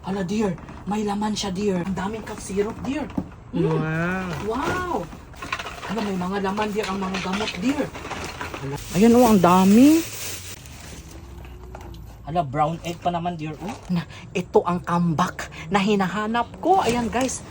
Hala, dear. May laman siya, dear. Ang daming cough syrup, dear. Mm. Wow. Wow! Ano, may mga laman, dear. Ang mga gamot, dear. Hala. Ayan, oh, ang dami. Hala, brown egg pa naman, dear. Oh. Na, ito ang comeback na hinahanap ko. Ayan, guys.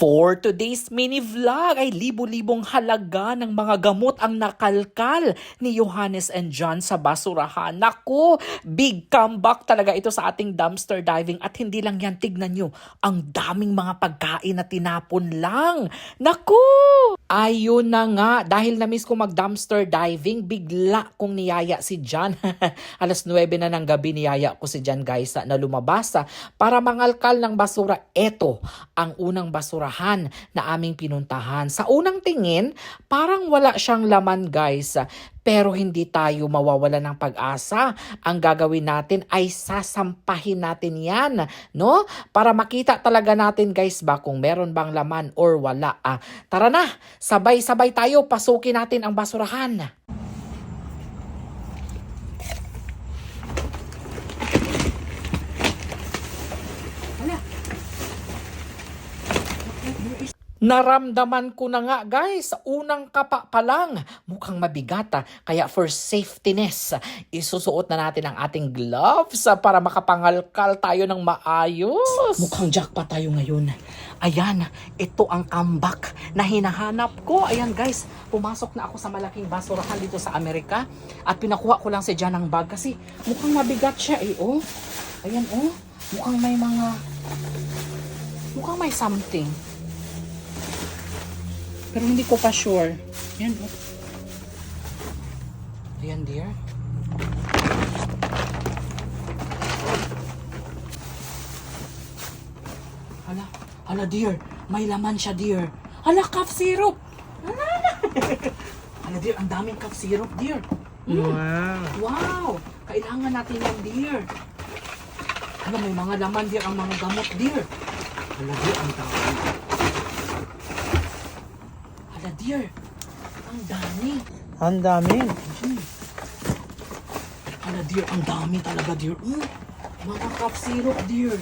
For today's mini vlog ay libo-libong halaga ng mga gamot ang nakalkal ni Johannes and John sa basurahan. Naku, big comeback talaga ito sa ating dumpster diving at hindi lang yan, tignan nyo, ang daming mga pagkain na tinapon lang. Naku! Ayun na nga, dahil na-miss ko mag-dumpster diving, bigla kong niyaya si John. Alas 9 na ng gabi niyaya ko si John guys na lumabas ah, para mangalkal ng basura. Eto ang unang basurahan na aming pinuntahan. Sa unang tingin, parang wala siyang laman guys. Pero hindi tayo mawawala ng pag-asa. Ang gagawin natin ay sasampahin natin yan, no? Para makita talaga natin guys ba kung meron bang laman or wala. Ah, tara na, sabay-sabay tayo pasukin natin ang basurahan. Naramdaman ko na nga guys, unang kapa pa lang, mukhang mabigata. Kaya for safetyness, isusuot na natin ang ating gloves ah, para makapangalkal tayo ng maayos. Mukhang jackpot tayo ngayon. Ayan, ito ang comeback na hinahanap ko. Ayan guys, pumasok na ako sa malaking basurahan dito sa Amerika at pinakuha ko lang si Jan ng bag kasi mukhang mabigat siya eh. Oh. Ayan oh, mukhang may mga, mukhang may something. Pero hindi ko pa sure. Yan, oh. Ayan, dear. Hala, hala, dear. May laman siya, dear. Hala, cough syrup. Hala, hala. hala, dear. Ang daming cough syrup, dear. Mm. Wow. Wow! Kailangan natin yan, dear. Hala, may mga laman, dear. Ang mga gamot, dear. Hala, dear. Ang dami. Hala, dear. Ang dami. Ang dami. Hmm. Hala, dear. Ang dami talaga, dear. Mm. Mga cough syrup, dear.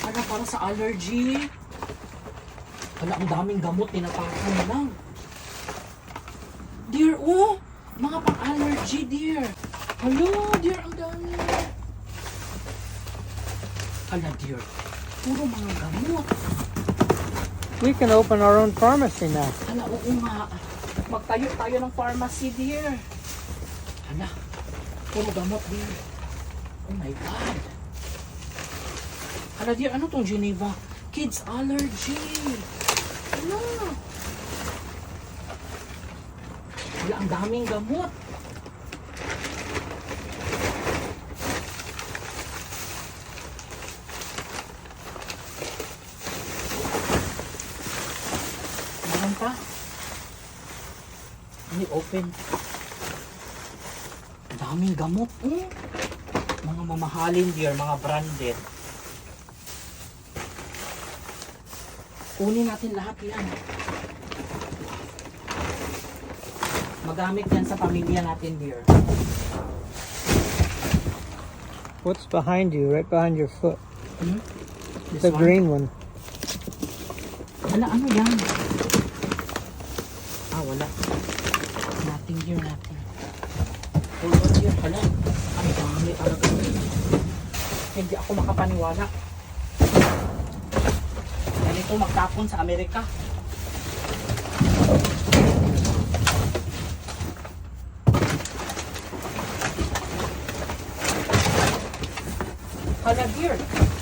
Hala, para sa allergy. Hala, ang daming gamot. Tinatakan lang. Dear, oh. Mga pang-allergy, dear. Hala, dear. Ang dami. Hala, dear. Puro mga gamot. We can open our own pharmacy now. Hala, oo nga. Magtayo tayo ng pharmacy, dear. Hala, puro gamot, dear. Oh my God. Hala, dear, ano tong Geneva? Kids allergy. Hala. Hala, ang daming gamot. Meron pa? Hindi open. Ang daming gamot. Eh. Mga mamahalin dear, mga branded. Kunin natin lahat yan. Magamit yan sa pamilya natin dear. What's behind you? Right behind your foot. Hmm? The one? green one. Ala, ano yan? Ah, wala. Nothing here, nothing. Hold on here. Hala, ang dami talaga. Hindi ako makapaniwala. Ganito magtapon sa Amerika. Hala, dear.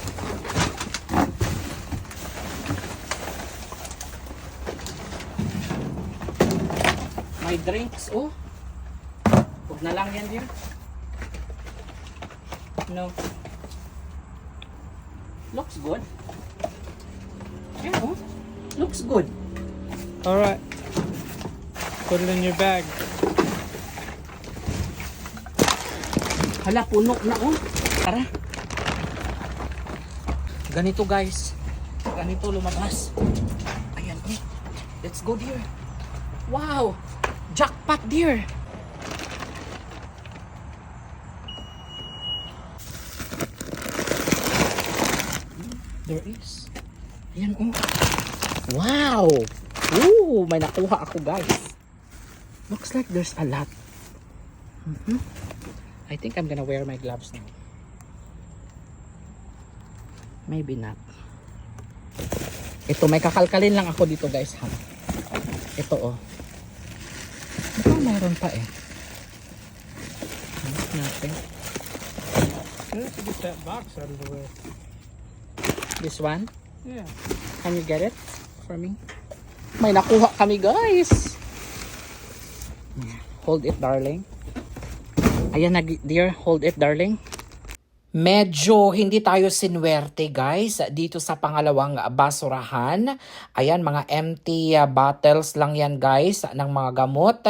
May drinks, oh. Huwag na lang yan, dear. No. Looks good. Yeah, oh. Looks good. All right. Put it in your bag. Hala, puno na, oh. Tara. Ganito, guys. Ganito lumabas. Ayan, oh. Let's go, dear. Wow! Jackpot, dear. there is. Ayan, oh. Wow! Ooh, may nakuha ako, guys. Looks like there's a lot. Mhm. I think I'm gonna wear my gloves now. Maybe not. Ito, may kakalkalin lang ako dito, guys, ha? Ito, oh. Mayroon pa, eh. Hanap natin. To get that box out of the way. This one? Yeah. Can you get it for me? May nakuha kami, guys. Hold it, darling. Ayan na, dear. Hold it, darling. Medyo hindi tayo sinwerte guys dito sa pangalawang basurahan. Ayan mga empty uh, bottles lang yan guys ng mga gamot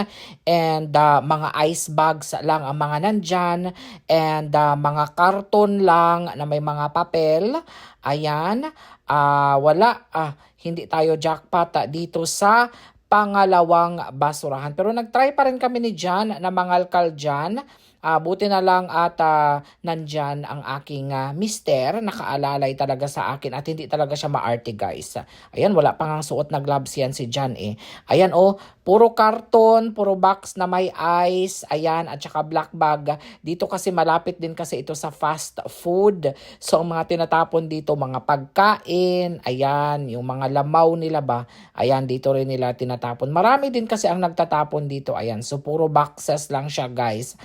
and uh, mga ice bags lang ang mga nandyan and uh, mga karton lang na may mga papel. Ayan, ah, wala, ah, hindi tayo jackpot ah, dito sa pangalawang basurahan. Pero nagtry pa rin kami ni Jan na mangalkal dyan. Ah, buti na lang at ah, nandyan ang aking ah, mister, nakaalalay talaga sa akin at hindi talaga siya maarte guys. Ayan, wala pang ang suot na gloves yan si Jan eh. Ayan oh, puro karton, puro box na may ice, ayan, at saka black bag. Dito kasi malapit din kasi ito sa fast food. So, mga tinatapon dito, mga pagkain, ayan, yung mga lamaw nila ba, ayan, dito rin nila tinatapon. Marami din kasi ang nagtatapon dito, ayan. So, puro boxes lang siya, guys.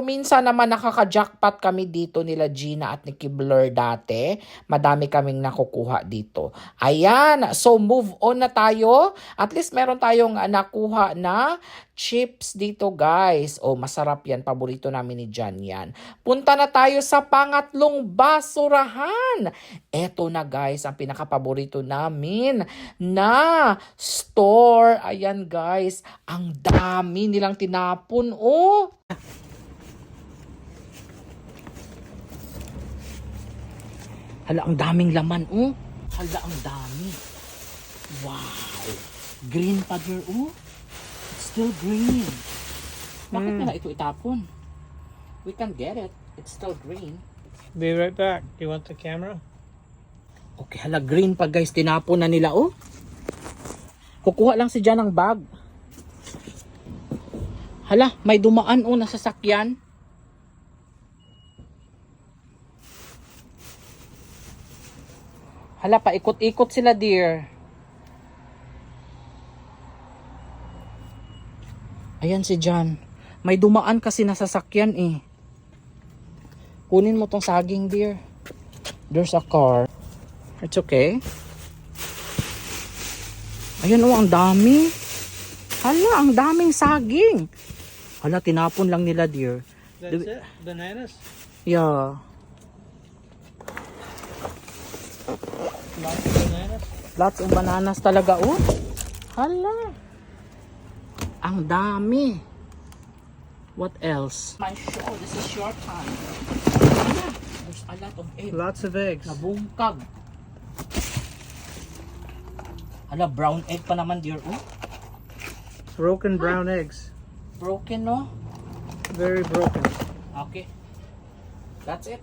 Minsan naman nakaka-jackpot kami dito nila Gina at ni Kibler dati. Madami kaming nakukuha dito. Ayan, so move on na tayo. At least meron tayong nakuha na chips dito guys. Oh, masarap yan. Paborito namin ni Jan yan. Punta na tayo sa pangatlong basurahan. Eto na guys, ang pinakapaborito namin na store. Ayan guys, ang dami nilang tinapon. Oh, Hala, ang daming laman, oh. Hala, ang dami. Wow. Green pa dear, oh. It's still green. Bakit Mm. nila ito itapon? We can get it. It's still green. Be right back. Do you want the camera? Okay, hala, green pa guys. Tinapon na nila, oh. Kukuha lang si Jan ng bag. Hala, may dumaan, oh, na sasakyan. Hala, paikot-ikot sila, dear. Ayan si John. May dumaan kasi na sasakyan eh. Kunin mo tong saging, dear. There's a car. It's okay. Ayan oh, ang dami. Hala, ang daming saging. Hala, tinapon lang nila, dear. That's it? Bananas? Yeah. Lots of bananas? Lots of bananas talaga, oh. Hala. Ang dami. What else? My show. This is your time. There's a lot of eggs. Lots of eggs. Nabungkag. Hala, brown egg pa naman, dear. Oh, Broken brown eggs. broken, no? Very broken. Okay. That's it.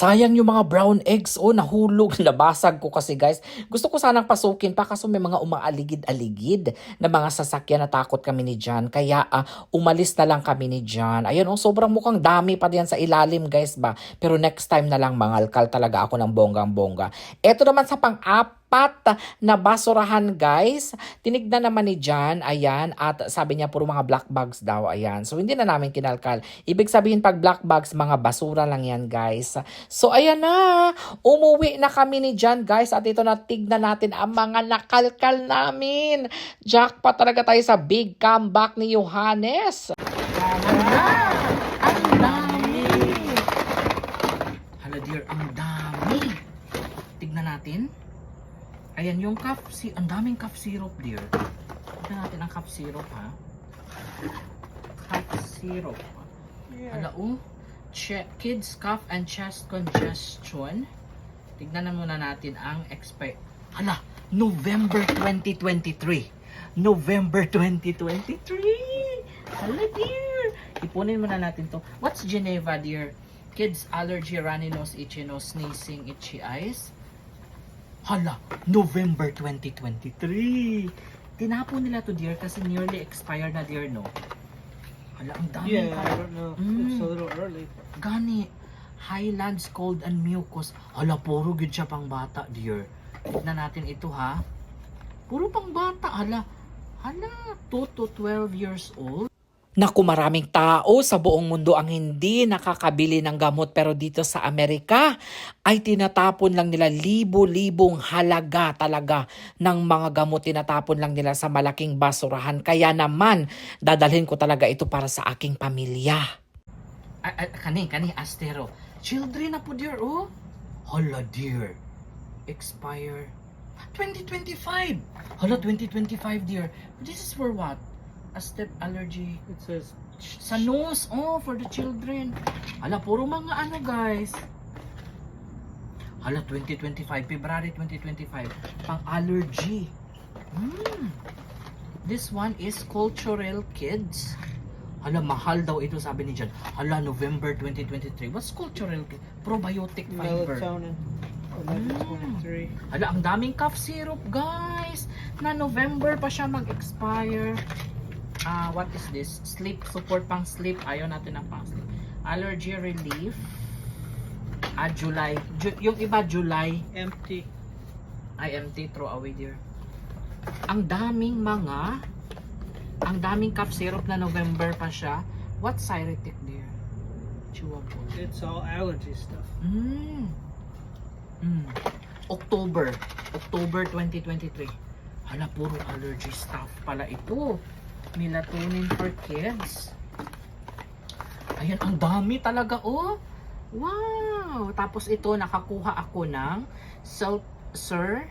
Sayang yung mga brown eggs. Oh, nahulog. Nabasag ko kasi guys. Gusto ko sanang pasukin pa kaso may mga umaaligid-aligid na mga sasakyan na takot kami ni John. Kaya ah, umalis na lang kami ni John. Ayun, oh, sobrang mukhang dami pa diyan sa ilalim guys ba. Pero next time na lang mangalkal talaga ako ng bonggang-bongga. Ito naman sa pang-apat na basurahan guys. Tinignan naman ni John, ayan, at sabi niya puro mga black bags daw, ayan. So hindi na namin kinalkal. Ibig sabihin pag black bags, mga basura lang yan guys. So ayan na, umuwi na kami ni John guys at ito na tignan natin ang mga nakalkal namin. Jackpot talaga tayo sa big comeback ni Johannes. Hala dear, ang dami! Tignan natin. Ayan yung cough si ang daming cough syrup dear. Tignan natin ang cough syrup ha. Cough syrup. Hala oh. Che- kids cough and chest congestion. Tignan na muna natin ang expire. Hala, November 2023. November 2023. Hala dear. Ipunin muna natin to. What's Geneva dear? Kids allergy, runny nose, itchy nose, sneezing, itchy eyes. Hala, November 2023. Tinapon nila to dear kasi nearly expired na dear no. Hala, ang dami. Yeah, I don't know. It's a Mm. little early. Gani, Highlands Cold and Mucus. Hala, puro gid siya pang bata, dear. Tignan natin ito, ha? Puro pang bata, hala. Hala, 2 to 12 years old. Naku, maraming tao sa buong mundo ang hindi nakakabili ng gamot pero dito sa Amerika ay tinatapon lang nila libo-libong halaga talaga ng mga gamot tinatapon lang nila sa malaking basurahan. Kaya naman, dadalhin ko talaga ito para sa aking pamilya. Kani, kani, astero. Children na po, dear, oh. Hala, dear. Expire. 2025. Hala, 2025, dear. This is for what? A step allergy. It says Sa nose, oh, for the children. Hala, puro mga ano, guys. Hala, 2025, February 2025. Pang allergy. Hmm. This one is cultural kids. Hala, mahal daw ito sabi ni Jan. Hala, November 2023. What's cultural kids? Probiotic fiber. melatonin. 1123. Hala, ang daming cough syrup, guys. Na November pa siya mag-expire. Ah, what is this? Sleep support pang sleep. Ayaw natin ng pang sleep. Allergy relief. Ah, July. Ju- yung iba July. Empty. IMT throw away dear. Ang daming mga ang daming cough syrup na November pa siya. What Cyretic dear? Chewable. It's all allergy stuff. Mm. Mm. October. October 2023. Hala, puro allergy stuff pala ito. Melatonin for kids. Ayan, ang dami talaga, oh. Wow! Tapos ito, nakakuha ako ng Salt Sir.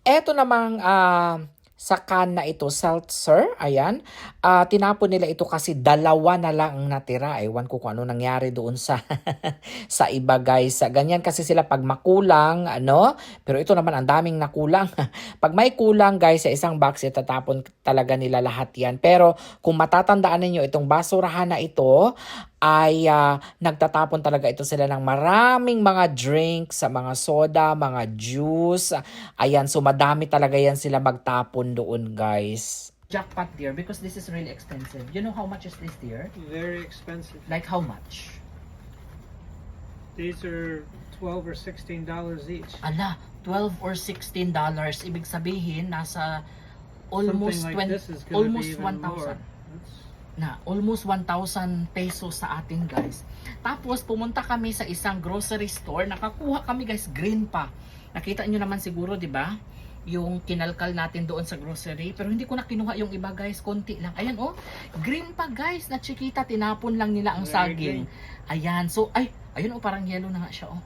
Eto namang ah, sa can na ito, seltzer, ayan. Ah, tinapon nila ito kasi dalawa na lang ang natira. Ewan ko kung ano nangyari doon sa sa iba guys. Ganyan kasi sila pag makulang, ano. Pero ito naman ang daming nakulang. pag may kulang guys sa isang box, itatapon talaga nila lahat yan. Pero kung matatandaan ninyo itong basurahan na ito, ay ah, nagtatapon talaga ito sila ng maraming mga drinks, sa mga soda, mga juice. Ayan, so madami talaga yan sila magtapon doon guys. Jackpot dear, because this is really expensive. You know how much is this dear? Very expensive. Like how much? These are 12 or 16 dollars each. Ala, 12 or 16 dollars. Ibig sabihin, nasa almost Something like 20, this is gonna almost be even 1,000. Na almost 1,000 pesos sa atin guys. Tapos pumunta kami sa isang grocery store, nakakuha kami guys green pa. Nakita nyo naman siguro 'di ba? Yung kinalkal natin doon sa grocery, pero hindi ko na kinuha yung iba guys, konti lang. Ayan oh, green pa guys, na chikita tinapon lang nila ang saging. Ayan, so ay, ayun oh parang yellow na nga siya oh.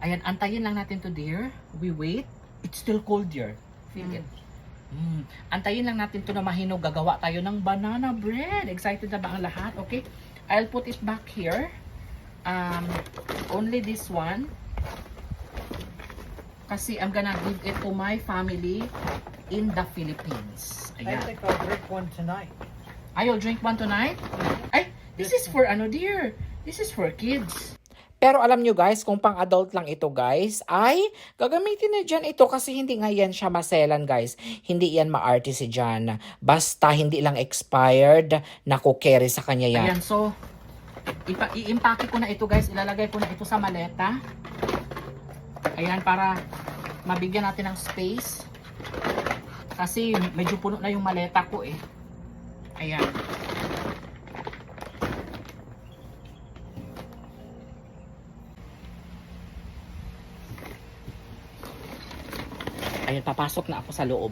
Ayan, antayin lang natin to dear. We wait. It's still cold dear. Feel Mm. it. Mm. Antayin lang natin to na mahinog. Gagawa tayo ng banana bread. Excited na ba ang lahat? Okay. I'll put it back here. Um, only this one. Kasi I'm gonna give it to my family in the Philippines. I Ayan. think I'll drink one tonight. Ay, you'll drink one tonight? Ay, this is for ano dear? This is for kids. Pero alam nyo guys, kung pang adult lang ito guys, ay gagamitin na dyan ito kasi hindi nga yan siya maselan guys. Hindi yan maarte si Jan. Basta hindi lang expired, naku carry sa kanya yan. Ayan, so i-impake ko na ito guys. Ilalagay ko na ito sa maleta. Ayan, para mabigyan natin ng space. Kasi medyo puno na yung maleta ko eh. Ayan. Ayan, papasok na ako sa loob.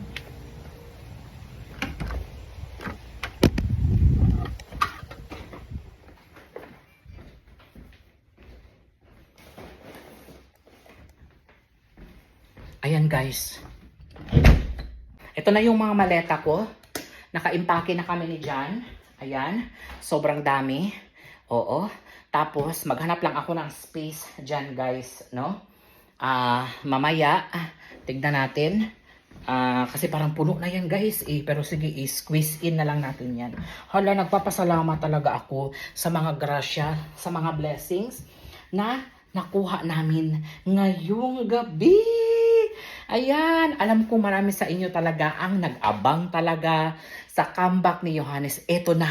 Ayan guys. Ito na yung mga maleta ko. Nakaimpake na kami ni Jan. Ayan. Sobrang dami. Oo. Tapos, maghanap lang ako ng space dyan guys. No? Ah, mamaya, ah, tignan natin. Ah, kasi parang puno na yan guys eh. Pero sige, i-squeeze in na lang natin yan. Hala, nagpapasalamat talaga ako sa mga grasya, sa mga blessings na nakuha namin ngayong gabi. Ayan, alam ko marami sa inyo talaga ang nag-abang talaga sa comeback ni Johannes. Ito na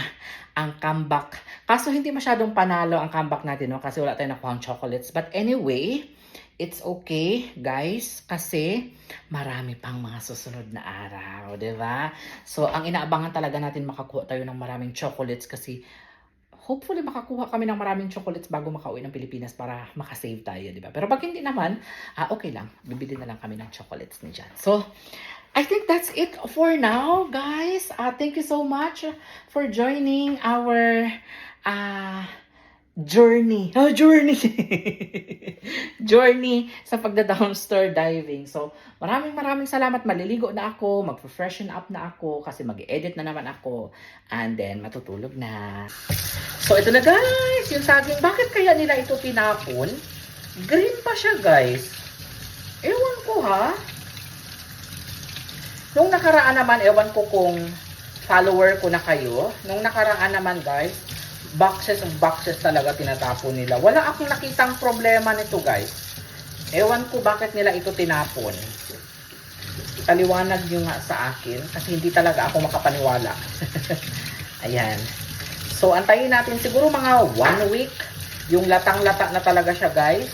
ang comeback. Kaso hindi masyadong panalo ang comeback natin, no? Kasi wala tayong nakuha chocolates. But anyway, it's okay, guys. Kasi marami pang mga susunod na araw, ba? So, ang inaabangan talaga natin makakuha tayo ng maraming chocolates kasi hopefully makakuha kami ng maraming chocolates bago makauwi ng Pilipinas para makasave tayo, di ba? Pero pag hindi naman, ah, okay lang. Bibili na lang kami ng chocolates ni Jan. So, I think that's it for now, guys. Uh, thank you so much for joining our uh, journey. Oh, journey! journey sa pagda-downstairs diving. So, maraming maraming salamat. Maliligo na ako, mag-freshen up na ako kasi mag-edit na naman ako. And then, matutulog na. So, ito na guys, yung saging. Bakit kaya nila ito tinapon? Green pa siya, guys. Ewan ko, ha? Nung nakaraan naman, ewan ko kung follower ko na kayo. Nung nakaraan naman, guys, boxes of boxes talaga tinatapon nila. Wala akong nakitang problema nito, guys. Ewan ko bakit nila ito tinapon. Paliwanag nyo nga sa akin kasi hindi talaga ako makapaniwala. Ayan. So, antayin natin siguro mga one week. Yung latang-lata na talaga siya, guys.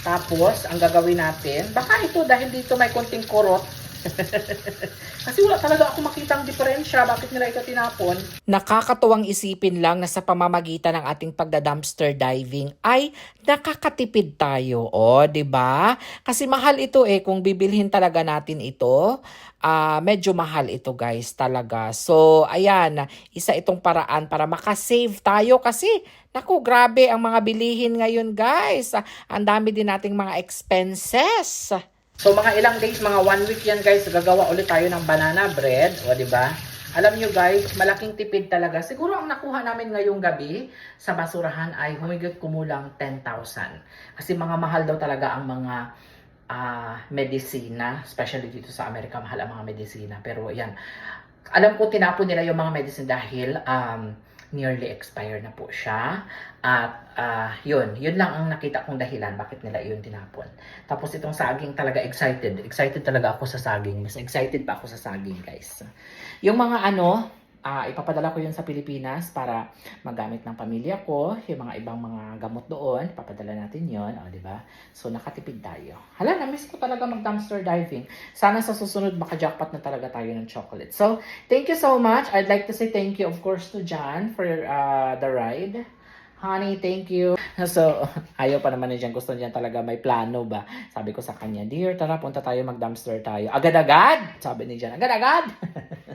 Tapos, ang gagawin natin, baka ito dahil dito may konting kurot. Kasi wala talaga ako makitang diferensya. Bakit nila ito tinapon? Nakakatuwang isipin lang na sa pamamagitan ng ating pagda-dumpster diving ay nakakatipid tayo. O, 'di ba? Kasi mahal ito eh kung bibilhin talaga natin ito. ah medyo mahal ito guys talaga. So, ayan, isa itong paraan para makasave tayo kasi naku, grabe ang mga bilihin ngayon guys. Ang dami din nating mga expenses. So mga ilang days, mga one week yan guys, gagawa ulit tayo ng banana bread. O, ba? Alam nyo guys, malaking tipid talaga. Siguro ang nakuha namin ngayong gabi sa basurahan ay humigit kumulang 10,000. Kasi mga mahal daw talaga ang mga ah, medisina, especially dito sa Amerika, mahal ang mga medisina. Pero yan, alam ko tinapon nila yung mga medicine dahil um, nearly expired na po siya. At ah, yun, yun lang ang nakita kong dahilan bakit nila yun tinapon. Tapos itong saging talaga excited. Excited talaga ako sa saging. Mas excited pa ako sa saging, guys. Yung mga ano, ah, ipapadala ko yun sa Pilipinas para magamit ng pamilya ko. Yung mga ibang mga gamot doon, ipapadala natin yun. O, di ba? So, nakatipid tayo. Hala, na-miss ko talaga mag-dumpster diving. Sana sa susunod, maka-jackpot na talaga tayo ng chocolate. So, thank you so much. I'd like to say thank you, of course, to John for uh, the ride. Honey, thank you. So, ayaw pa naman ni Jan. Gusto niya talaga may plano ba? Sabi ko sa kanya, Dear, tara, punta tayo, mag-dumpster tayo. Agad-agad! Sabi ni Jan, agad-agad!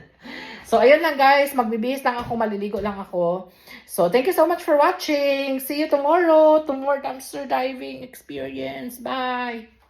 so, ayun lang guys. Magbibihis lang ako, maliligo lang ako. So, thank you so much for watching. See you tomorrow to more dumpster diving experience. Bye!